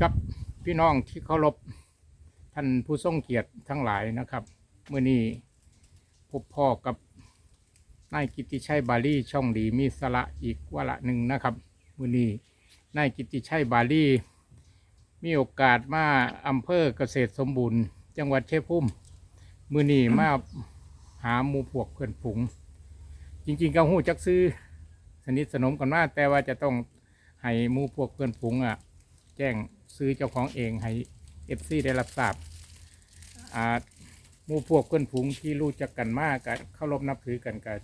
กับพี่น้องที่เคารพท่านผู้ทรงเกียรติทั้งหลายนะครับเมื่อนี้พบพ่อกับนายกิติชัยบาลีช่องดีมีสระอีกวาระหนึ่งนะครับเมื่อนี้นายกิติชัยบาลีมีโอกาสมาอำเภอเกษตรสมบูรณ์ จังหวัดเชียงพุ่มมื่อนี้มาหาหมูพวกเพื่อนฝูงจริงๆก็หู้จักซื้อสนิทสนมกันมากแต่ว่าจะต้องให้หมูพวกเพื่อนฝูงอะ แจ้ง ซื้อเจ้าของเองให้เอฟซีได้รับทราบอ่าหมู่พวกเพื่อนฝูงที่รู้จักกันมากกันเคารพนับถือกันกัน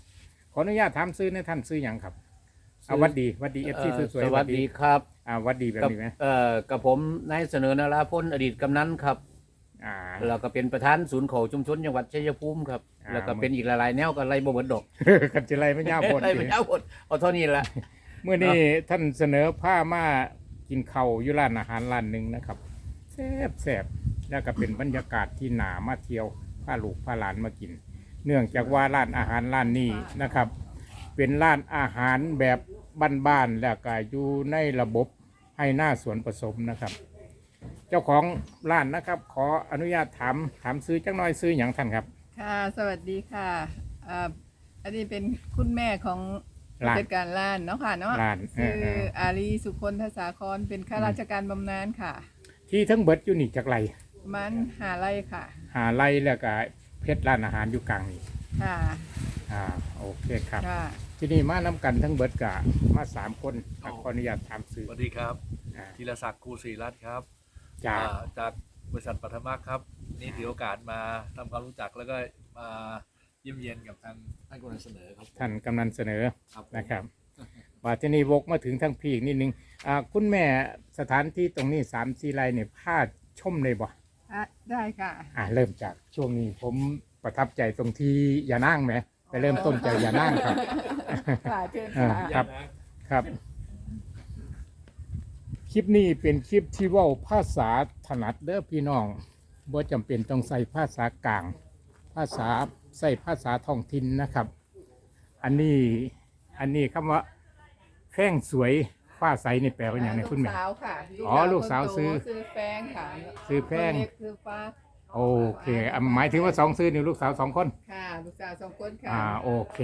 ขออนุญาตถามซื้อในท่านซื้ออย่างครับเอาวัดดีวัดดีเอฟซีเอ่อสวยๆสวัสดีครับอ่าวัดดีแบบกับนี้ไหมเอ่อกับผมนายเสนอนาราพลอดีตกำนันครับอ่าแล้วก็เป็นประธานศูนย์เขาชุมชนจังหวัดชัยภูมิครับอ่าแล้วก็เป็นอีกหลายๆแนวก็ไล่บ่เบิดดอกกันจะไรไม่ยากพอไล่ไปเอาหมดเอาเท่านี้แหละเมื่อนี้ท่านเสนอผ้ามา กินเข่าวอยู่ร้านอาหารร้านหนึ่งนะครับแซ่บแซ่บแล้วก็เป็นบรรยากาศที่หนามาเที่ยวพาลูกพาหลานมากิน เนื่องจากว่าร้านอาหารร้านนี้นะครับ เป็นร้านอาหารแบบบ้านๆแล้วก็อยู่ในระบบให้หน้าสวนผสมนะครับ เจ้าของร้านนะครับ ขออนุญาตถามถามซื้อจังน้อยซื้ออย่างท่านครับ ค่ะ สวัสดีค่ะอ่าอันนี้เป็นคุณแม่ของ ร้าน จัดการร้านเนาะค่ะเนาะร้านเอคืออเออ อารีสุคนทศาครเป็นข้าราชการบำนาญค่ะ ที่ทั้งเบิดอยู่นี่จากไรมันหาไรค่ะ หาไรแล้วก็เพชรร้านอาหารอยู่กลางนี่ค่ะอ่าโอเคครับ ค่ะ ที่นี่มาน้ำกันทั้งเบิดกะมาสามคนอะขออนุญาตถามซื้อสวัสดีครับอ่าธีรศักดิ์ครูศรีรัตน์ครับจากอ่าจากบริษัทปัทมาครับ นี่ถือโอกาสมาทำความรู้จักแล้วก็มา เยี่ยมเยียนกับทางท่านกำนันเสนอครับท่านกำนันเสนอครับผมนะครับว่าที่นี่วกมาถึงทั้งพีอีกนิดนึงอ่าคุณแม่สถานที่ตรงนี้สามสี่ไรเนี่ยพาชมเลยบ่อะได้ค่ะ อ่าเริ่มจากช่วงนี้ผมประทับใจตรงที่อย่านั่งไหมไปเริ่มต้นจากอย่านั่งครับ ค่ะเชิญอ่าค่ะครับ ครับ คลิปนี้เป็นคลิปที่เว่าภาษาถนัดเด้อพี่น้องบ่จำเป็นต้องใส่ภาษากลาง ภาษา ใส่ภาษาท้องถิ่นนะครับ อันนี้อันนี้คำว่าแข้งสวยฟ้าใสนี่แปลว่าอย่างไรคุณแม่ ลูกสาวค่ะอ๋อลูกสาวคนโตซื้อ ซื้อแป้งค่ะซื้อแป้งคนเล็กซื้อฟ้าโอเคอะหมายถึงว่าสองซื้อนี่ลูกสาวสองคน ค่ะลูกสาวสองคนค่ะอ่าโอเค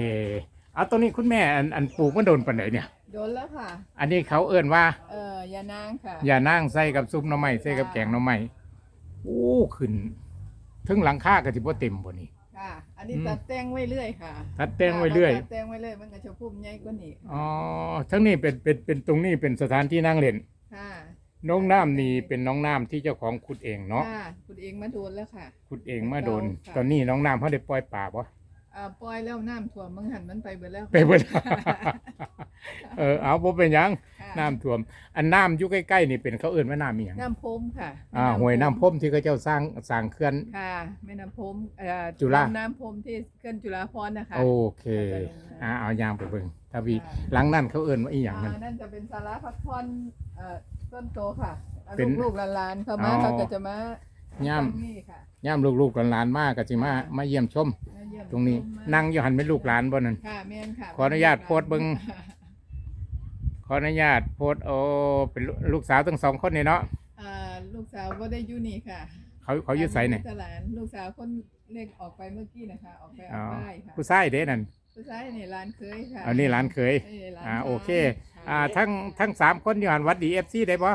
เอาตัวนี้คุณแม่อันอันปลูกมันโดนปันไหนเนี่ย โดนแล้วค่ะ อันนี้เขาเอิ่นว่า เออยานางค่ะอย่านั่งใส่กับซุปหน้ำไม้ใส่กับแกงหน้ำไม้โอ้ขึ้น ถึงหลังคาก็สิบ่เต็มบ่นี่ ค่ะ อันนี้อืมตัดแต่งไว้เรื่อยค่ะตัดแต่งไว้เรื่อย ตัดแต่งไว้เรื่อยมันก็จะพุ่มใหญ่กว่านี้อ๋อ ทั้งนี้เป็นเป็นเป็นตรงนี้เป็นสถานที่นั่งเล่น ค่ะน้องน้ำนี่เป็นน้องน้ำที่เจ้าของขุดเองเนาะ ค่ะคุณเองมาโดนแล้วค่ะ ขุดเองมาโดนค่ะตอนนี้น้องน้ำเขาได้ปล่อยป่าบ่ อ่าปล่อยแล้วน้ำท่วมมังหันมันไปเบิดแล้ว ไปเบิด เออเอาบ่เป็นหยังค่ะน้ำท่วม อันน้ำอยู่ใกล้ๆนี่เป็นเขาเอิ่นว่าน้ำมีหยังน้ำพมค่ะอ่าห้วยน้ำพมที่เขาเจ้าสร้างสร้างเขื่อน ค่ะแม่น้ำพมเอ่อจุฬา น้ำพมที่เขื่อนจุฬาภรณ์นะคะโอเคอ่าเอายางไปเบิ่งทวีค่ะหลังนั้นเขาเอิ่นว่าอีหยังนั่นอ่านั่นจะเป็นสาราพักผ่อนเอ่อต้นโตค่ะอ่าเป็นลูกๆหลานๆเขามาอ๋อ เขาก็จะมาย่ำตรงนี่ค่ะ ย่ามลูกๆหลานๆมากก็สิมามาเยี่ยมชมมาเยี่ยม ตรงนี้ชมมานั่งอยู่หันเป็นลูกหลานบ่นั่น ค่ะแม่นค่ะขออนุญาตโพสต์เบิ่ง ขออนุญาตโพสต์โอเป็นลูลูกสาวทั้งสองคนนี่เนาะอ่าลูกสาวก็ได้อยู่นี่ค่ะเขาเขาอยู่ไสเนี่ยตลาดลูกสาวคนเล็กออกไปเมื่อกี้นะคะ ออกไปอ๋เอาอป้ายค่ะผู้ชายเด้นั่นผู้ชายนี่ร้านเคยค่ะเอานี่หลานเคย นี่ร้นอ่าชยโอเคค่ะอ่าทั้งทั้งสามคนอยู่หันวัดดีเอฟซีได้ปะ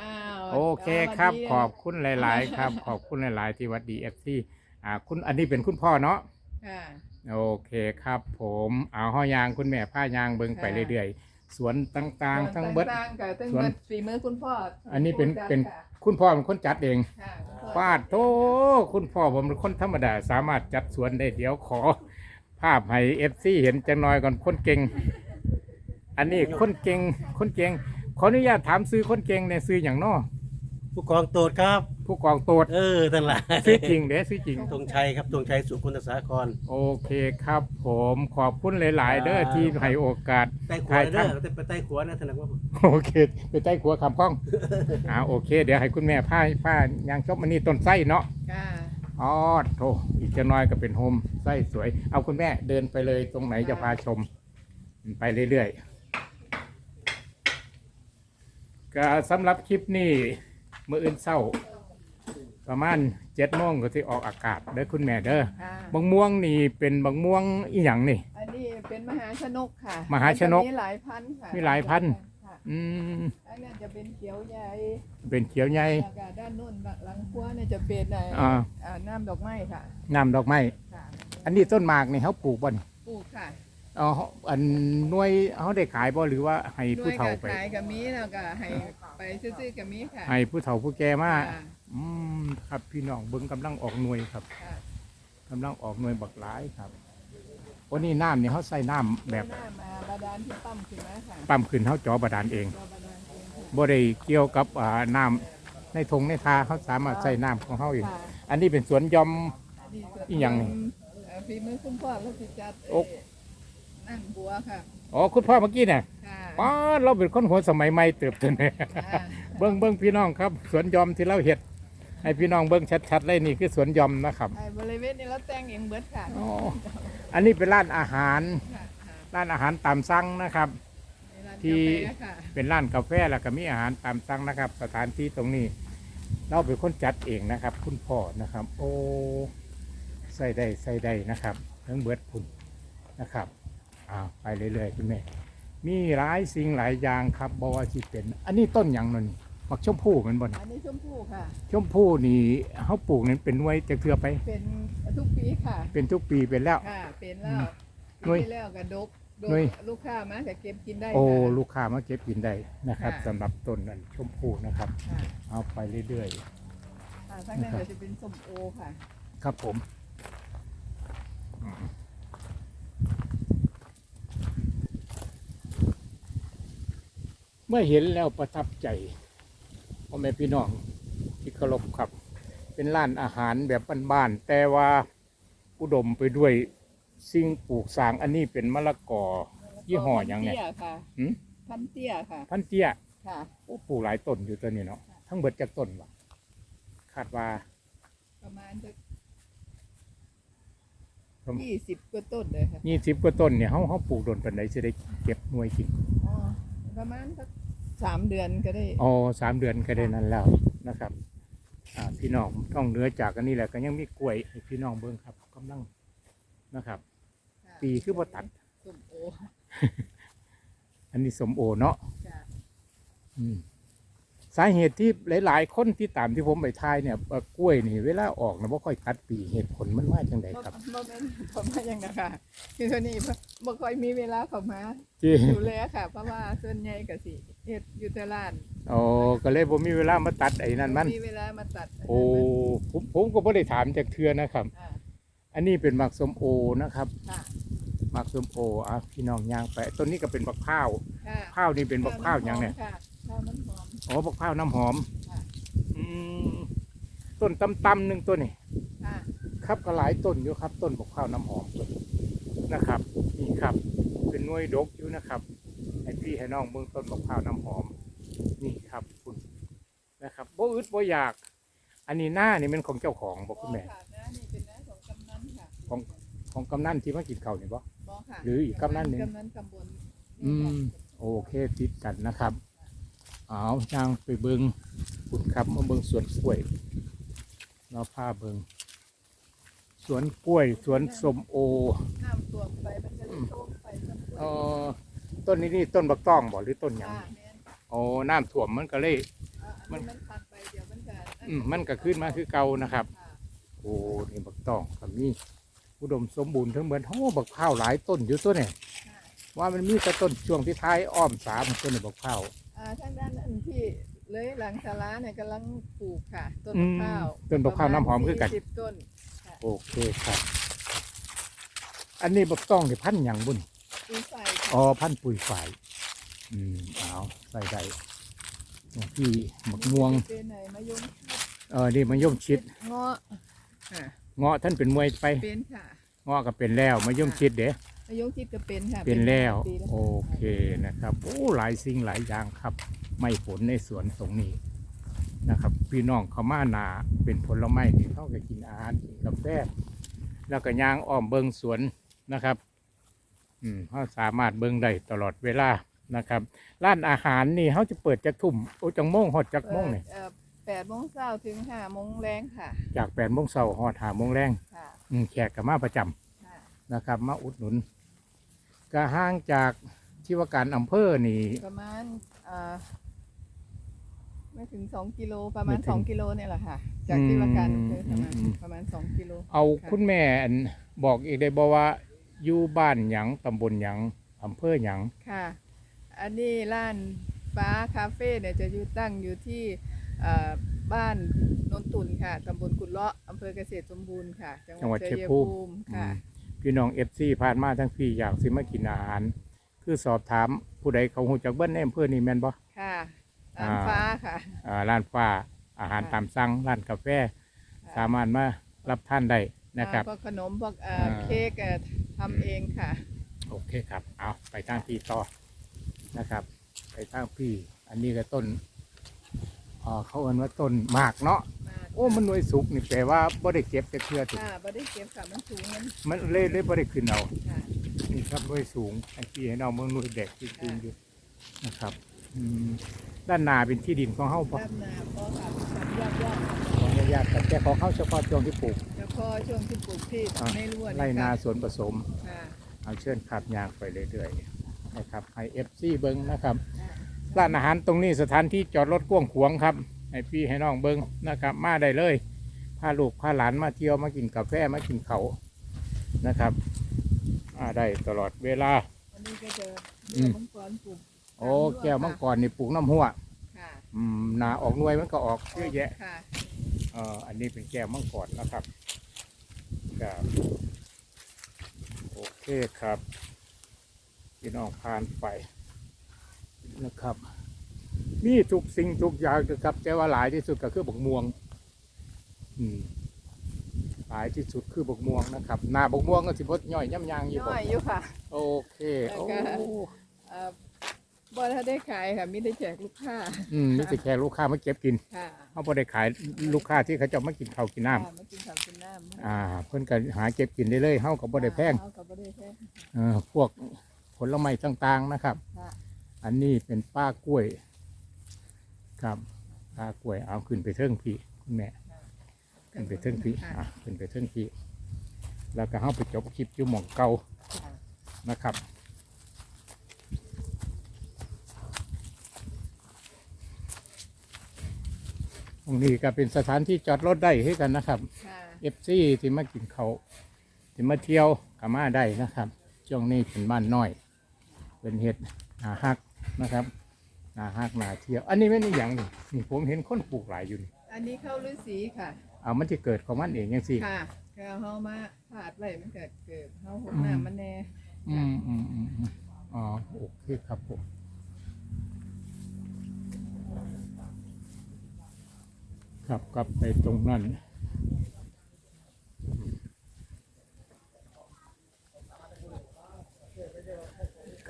อ้าวโอเคาครับ สวัสดี ขอบคุณหลาย ๆ ครับ ขอบคุณหลาย ๆ ที่วัดดีเอฟซีอ่าคุณอันนี้เป็นคุณพ่อเนาะ ค่ะ โอเคครับผมเอาห้อยางคุณแม่ผ้ายางเบิ่งไปค่ะ เรื่อยๆ สวนต่างๆ ทั้งเบิด ต่างๆกับทั้งส่วนเบิดฝีมือคุณพ่ออันนี้เป็นผู้จัดเป็นค่ะคุณพ่อเป็นคนจัดเองค่ะคุณพ่อฟาดโตคุณพ่อผมเป็นคนธรรมดา สามารถจัดสวนได้เดี๋ยวขอ ภาพให้เอฟซีเห็นจังน้อยก่อนคนเก่ง อันนี้คนเก่งคนเก่งขออนุญาตถามซื้อคนเก่งในซื้ออย่างนอ ผู้กองโตดครับ ผู้กองโตดเออนั่นแหละซื้อจริงเด้ซื้อจริง ตรงชัยครับตรงชัยสุขุนทสาคร โอเคครับผมขอบคุณหลาย ๆ เด้อครับ ที่ให้โอกาส ใต้ขวาถ่ายเด้อทำแต่ไปใต้ขวานะถนัดว่าโอเค ไปใต้ขัวคำพ้อง อ่าโอเค เดี๋ยวให้คุณแม่ผ้าผ้ายางชอบมันนี่ต้นไส้เนาะค่ะอ๋อโถอีกจะน้อยก็เป็นโฮมไส้สวย เอาคุณแม่เดินไปเลยตรงไหนจะพาชม ไปเรื่อยๆก็สำหรับคลิปนี้ มื่ออื่นเศร้า ประมาณเจ็ดโมงก็ที่ออกอากาศเด้อคุณแม่เด้อค่ะบางม่วงนี่เป็นบางม่วงอีหยังนี่ อันนี้เป็นมหาชนกค่ะมหาชนกมีหลายพันธุ์ค่ะมีหลายพันธุ์ ค่ะอืมอันนั้นจะเป็นเขียวใหญ่เป็นเขียวใหญ่แล้วก็ด้านนู้นหลังครัวเนี่ยจะเป็นในอ่าอ่าน้ำดอกไม้ค่ะน้ำดอกไม้ค่ะอันนี้ต้นหมากนี่เขาปลูกบ่นปลูกค่ะอ๋ออันหน่วยเขาได้ขายบ่หรือว่าให้ด้วผู้ยเฒ่ากับไปขายกับมีแล้วก็ให้ ไปซื้อๆกับมีค่ะให้ผู้เฒ่าผู้แก่มาค่ะอืมครับพี่น้องเบิ่งกำลังออกหน่วยครับค่ะกำลังออกหน่วยบักหลายครับวันนี้น้ำนี่เขาใส่น้ำแบบหน้ามาบาดาลที่ปั๊มขึ้นมาค่ะปั๊มขึ้นเขาจอบาดาลเองเราบาดาลเองค่ะบ่ได้เกี่ยวกับอ่าน้ำในทงในทาเขาสามารถใส่น้ำของเขาเอง ค่ะอันนี้เป็นสวนหยอมดีส่วนอีหยังนี่เอ่อฝีมือคุณพ่อแล้วสิจัดโอ๊ะเอ่อนั่งบัวค่ะ อ๋อคุณพ่อเมื่อกี้เนี่ยค่ะป้าดเราเป็นคนหัวสมัยใหม่เติบโตเนี่ยค่ะเบิ้งเบิ้งพี่น้องครับ สวนหยอมที่เราเห็ด ให้พี่น้องเบิ้งชัดๆเลยนี่คือสวนหยอมนะครับไอ้บริเวณนี้เราแต่งเองเบิดค่ะอ๋ออันนี้เป็นร้านอาหาร ค่ะค่ะร้านอาหารตามสั่งนะครับ ในร้านที่กาแฟค่ะเป็นร้านกาแฟแล้วก็มีอาหารตามสั่งนะครับ สถานที่ตรงนี้ เราเป็นคนจัดเองนะครับ คุณพ่อนะครับ โอ้ใส่ได้ใส่ได้นะครับทั้งเบิดคุณนะครับ อ้าวไปเรื่อยๆคุณแม่มีหลายสิ่งหลายอย่างครับบว่าที่เป็น อันนี้ต้นหยังนั่นนี่มักชมพู่แมันบ่นอันนี้ชมพู่ค่ะ ชมพู่นี่เขาปลูกนี่เป็นหน่วยจะเทือไป เป็นทุกปีค่ะ เป็นทุกปีเป็นแล้ว ค่ะ เป็นแล้วหน่วยปีที่แล้วก็ดกดกหน่วย ลูกค้ามาก็เก็บกินได้โอ้ค่ะลูกค้ามาเก็บกินได้นะครับค่ะ สำหรับต้นนั้นชมพู่นะครับ ค่ะเอาไปเรื่อยอ่าทั้งนั้นก็จะเป็นส้มโอค่ะ ๆ ครับผมอืม มื่อเห็นแล้วประทับใจพ่อแม่พี่น้องที่เคารพครับ เป็นร้านอาหารแบบบ้านๆแต่ว่าอุดมไปด้วยสิ่งปลูกสร้างอันนี้เป็นมะละกอยี่ห้อหยังเนี่ยพัเตี้ค่ะหืมพันเตี้ยค่ะ พันเตี้ยค่ะ โอ้ปลูกหลายต้นอยู่ตัวนี้เนาะทั้งเบิดจากต้นวะคาดว่า ประมาณจะประมาณยี่สิบกว่าต้นเลยค่ะ ยี่สิบกว่าต้นเนี่ยเขาเขาปลูกโดนปันไดจะได้เก็บหน่วยกินอ๋อประมาณสัก สามเดือนก็ได้อ๋อสามเดือนก็ได้นั้นแล้วนะครับอ่าพี่น้องต้องเหนือจากอันนี้แหละก็ยังมีกล้วยให้พี่น้องเบิ้งครับกำลังนะครับ ค่ะปีคือบ่ตัด ส้มโออันนี้สมโอเนาะจ้ะอืม สาเหตุที่หลาย ๆ คนที่ตามที่ผมไปทายเนี่ยเอ่อกล้วยนี่เวลาออกนะบ่ค่อยตัดปีเหตุผลมันมาจังไดบ่ครับบ่เป็นผมมาอย่างนะคะคือตัวนี้บ่บ่ค่อยมีเวลาเข้ามาที่ดูแลค่ะ เพราะว่าส่วนใหญ่ก็สิเฮ็ดอยู่แต่ร้านอ๋อก็เลยผมมีเวลามาตัดไอ้นั่นมันมีเวลามาตัดโอ้ผมผมก็ไม่ได้ถามจากเทือนะครับอ่าอันนี้เป็นหมักสมโอนะครับค่ะหมักสมโออะพี่น้องย่างไปต้นนี้ก็เป็นบักข้าวค่ะข้าวนี่เป็นบักข้าวหยังเนี่ยค่ะข้าวน้ำห อมอ๋อบักข้าวน้ำหอมค่ะอืมต้นตำตำๆหนึ่งต้นนี่ค่ะครับก็หลายต้นอยู่ครับ ต้นบักข้าวน้ำหอมต้นนะครับนี่ครับ เป็นหน่วยดกอยู่นะครับให้พี่ให้น้องเบิ่งต้นบักข้าวน้ำหอม นี่ครับคุณนะครับบ่อึดบ่อยาก อันนี้หน้านี่เป็นของเจ้าของบอกคุณแม่ ค่ะนะนี่เป็นน้าของกำนันค่ะของของกำนันที่มากินข้าวนี่บ่ บ่ค่ะหรืออีกกำนันหนึ่งกำนันตำบลอืม โอเคติดกันนะครับ เอาจางไปเบิงคุณครับมาเบิงสวนกล้วย เราพาเบิงสวนกล้วย สวนสมโอน้ำท่วมไปมันจะโชกไปทั้งตัวเอ่อต้นนี้นี่ต้นบักต้องบ่หรือต้นหยังค่ะแม่นโอ้น้ำท่วมมันก็เลยอ่าอันนี้มันตัดไปเดี๋ยวมันจะอืมมันก็ขึ้นมาคือเก่านะครับค่ะโอ้นี่บักต้องกับนี่อุดมสมบูรณ์ทั้งเหมือนโอ้บักข้าวหลายต้นอยู่ตัวเนี่ยค่ะว่ามันมีแต่ต้นช่วงที่ท้ายอ้อมสามต้นนี่บักข้าวอ่าทางด้านนั้นที่ เลยหลังศาลาเนี่ยกำลังปลูกค่ะ ต้นอืมะมพร้าวต้นบักพร้าวน้ำหอมคือกัน สิบต้นโอเคครับ อันนี้บักต้องนี่พันธุ์หยังบุญปุ๋ยใส่ค่ะอ๋อพันธุ์ปุ๋ยฝ่ายอืมเอาใส่ได้ที่บักม่วง เป็นไหนมะยงเออนี่มันย่อมชิดเงาะค่ะเงาะท่านเป็นมวยไปเป็นค่ะ เงาะก็เป็นแล้วมย่อมชิดเด้ มะยงชิดก็เป็นค่ะเป็นแล้ว ปีะโอเคนะครับโอ้หลายสิ่งหลายอย่างครับ ไม่ผลในสวนตรงนี้นะครับ พี่น้องเขามานาเป็นผลไม้ที่เขาก็กินอาหารกินกาแฟแล้วก็ย่างอ้อมเบิงสวนนะครับ อืมเขาสามารถเบิงได้ตลอดเวลานะครับ ร้านอาหารนี่เขาจะเปิดจากทุ่มโอ้จังโมงหอดจากโมงเนี่ยเอ่อแปดโมงเช้าถึงห้าโมงแรงค่ะจากแปดโมงเช้าหอดหาโมงแรงค่ะอืมแขกกับมาประจำค่ะ นะครับ มาอุดหนุน ก็ห่างจากที่ว่าการอำเภอนี่ ประมาณอ่าไม่ถึงสองกิโลประมาไม่ณถึง สองกิโลเนี่ยแหละค่ะ จากที่ว่าการอืมเคยประมาณอืมประมาณสองกิโล เอาค่ะคุณแม่อันบอกอีกได้บอกว่าอยู่บ้านหยังตำบลหยังอำเภอหยัง ค่ะ อันนี้ร้านฟ้าคาเฟ่เนี่ยจะอยู่ตั้งอยู่ที่เอ่อบ้านนนตุนค่ะ ตำบลกุดเลาะอำเภอเกษตรสมบูรณ์ค่ะ จังหวัดชัยภูมิค่ะ อืม พี่น้องเอฟซีผ่านมาทั้งพี่อยากสิมากินอาหาร คือสอบถามผู้ใดเขาหูจักเบิ้ลในอำเภอนี่แม่นบ่ค่ะร้านอ่าฟ้าค่ะอ่าร้านฟ้าอาหารค่ะตามสั่งร้านกาแฟ สามารถมารับท่านได้นะครับอ่าพวกขนมพวกเอ่ออ่าเค้กเอ่อทำเองค่ะ โอเคครับเอาไปทางพี่ต่อนะครับ ไปทางพี่ อันนี้ก็ต้นอ่าเขาเอ่นว่าต้นหมากเนาะมา โอ้มันหน่วยสุกนี่แปลว่าบ่ได้เก็บแต่เทื่อถึงค่ะบ่ได้เก็บค่ะมันสูงมันมันเล่เล่บ่ได้ขึ้นเอาค่ะนี่ครับหน่วยสูงไอ้พี่ให้น้องเมืองหน่วยเด็กจริงๆอยู่นะครับอืมด้านหน้าเป็นที่ดินของเฮาปะด้านหน้าก็ค่ะทำยอดยอดขออนุญาตแต่ของเฮาเฉพาะช่วงที่ปลูกแล้วก็ช่วงที่ปลูกที่อ่าในรั้วไรนาค่ะสวนผสมค่ะเอาเชิญขับยางไปเรื่อยๆนะครับให้เอฟซีเบิ้งนะครับค่ะร้านอาหารตรงนี้สถานที่จอดรถกว้างขวางครับ ให้พี่ให้น้องเบิ้งนะครับ มาได้เลยพาลูกพาหลานมาเที่ยวมากินกาแฟมากินเขาวนะครับมาได้ตลอดเวลาอันนี้ก็จะอืเรือมมังกรปลูกโอ้แก้วมังกรนี่ปลูกน้ำหัวค่ะอืมหนาออกหน่วยมันก็ออกเยอะแยะค่ะเอ่ออันนี้เป็นแก้วมังกรนะครับครับโอเคครับพี่น้องผ่านไปนะครับ มีทุกสิ่งทุกอย่างนะครับแต่ว่าหลายที่สุดก็คือบกม่วง อืมหลายที่สุดคือบกม่วงนะครับหนาบกม่วงก็สิบดย่อยย่ำยางอยู่ย่บ่อยอยู่ค่ะ โอเคแล้วโอ้ก็ เอ่อบ่ถ้าได้ขายค่ะมิได้แจกลูกค้าอืมนี่สิแค่ลูกค้ามาเก็บกินค่ะเขาบ่ได้ขายลูกค้าที่เขาจะมากินข้าวกินน้ค่ะมากินข้าวกินน้ำำอ่า เพิ่นก็หาเก็บกินได้เลยเฮาก็บ่ได้แพงเขาก็บ่ได้แพง เอ่อพวกผลไม้ต่างๆนะครับ ค่ะ อันนี้เป็นป้ากล้วย ครับป้ากล้วยเอาขึ้นไปเทิงพี่คุณแม่ขึ้นไปเทิงพี่ค่ะอะขึ้นไปเทิงพี่ แล้วก็เฮาไปจบคลิปอยู่หม่องเก่าค่ะนะครับตรงนี้ก็เป็นสถานที่จอดรถได้ให้กันนะครับค่ะเอฟซีที่มากินเขาวที่มาเที่ยวก็มาได้นะครับช่วงนี้เป็นบ้านน้อย เป็นเห็ดหนาฮักนะครับห นาฮักหนาเที่ยว อันนี้ไม่นี่อย่างนี่นี่ผมเห็นคนปลูกหลายอยู่นี่อันนี้ข้าวฤาษีค่ะเอามันจะเกิดของมันเองยังสิค่ะก็เฮามาผาดไว้มันเกิดเกิดเฮาหกน้ำมันแน่อืมอืมอืมอืมอ๋อโอเคครับผมครับกลับไปตรงนั้น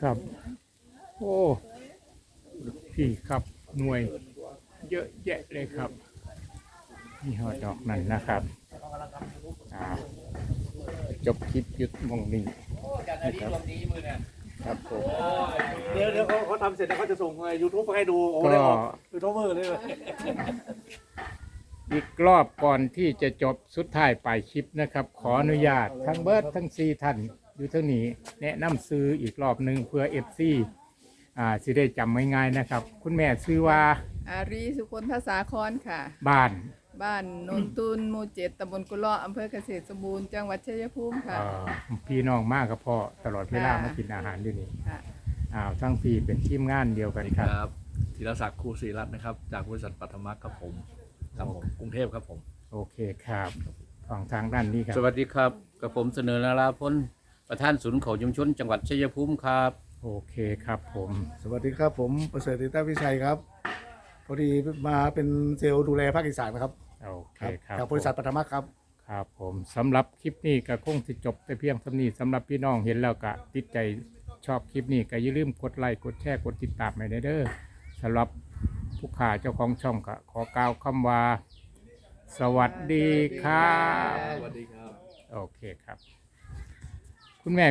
ครับ โอ้ พี่ครับหน่วยเยอะแยะเลยครับนี่ฮอดอกนั่นนะครับอ่าจบคลิปหยุดมองนี้นะครับครับผมเดี๋ยวเดี๋ยวเขาเขาทำเสร็จแล้วเขาจะส่งในยูทูบให้ดูโอ้ก็ได้ออกยูทูบเบอร์เลยอีกรอบก่อนที่จะจบสุดท้ายปลายคลิปนะครับ ขออนุญาตทั้งเบิร์ดทั้งซีท่านอยู่เท่านี้ แนะนำซื้ออีกรอบหนึ่งเพื่อเอฟซี อ่าสิได้จำง่ายๆนะครับ คุณแม่ซื้อว่าอารีสุคนทศาครค่ะ บ้านบ้านโนนตุนหมู่เจ็ดตำบลกุเลาะอำเภอเกษตรสมบูรณ์จังหวัดชัยภูมิค่ะ เอ่อพี่น้องมากกับพ่อตลอดเวลาค่ะ มากินอาหารด้วยนี่ค่ะ อ้าวทั้งพี่เป็นทีมงานเดียวสกัวันสดีคครับรับ ธีรศักดิ์ครูศรีรัตน์นะครับ จากบริษัทปัทมักครับผมครับผมกรุงเทพครับผม โอเคครับฝั่งทางด้านนี้ครับ สวัสดีครับกับผมเสนอนาราพลประธานศูนย์เขาชุมชนจังหวัดชัยภูมิครับ โอเคครับผม สวัสดีครับผมประเสริฐติต้าวิชัยครับ พอดีมาเป็นเซลล์ดูแลภาคอีสานนะครับโอเคครับจากบริษัทปัทมักครับครับผมสำหรับคลิปนี้ก็คงสิจบแต่เพียงเท่านี้สำหรับพี่น้องเห็นแล้วก็ติดใจชอบคลิปนี้ก็อย่าลืมกดไลค์กดแชร์กดติดตามให้ได้เด้อสำหรับผู้ขาเจ้าของช่องก็ขอกล่าวคำว่า สวัสดีครับสวัสดีครับ โอเคครับ คุณแม่มี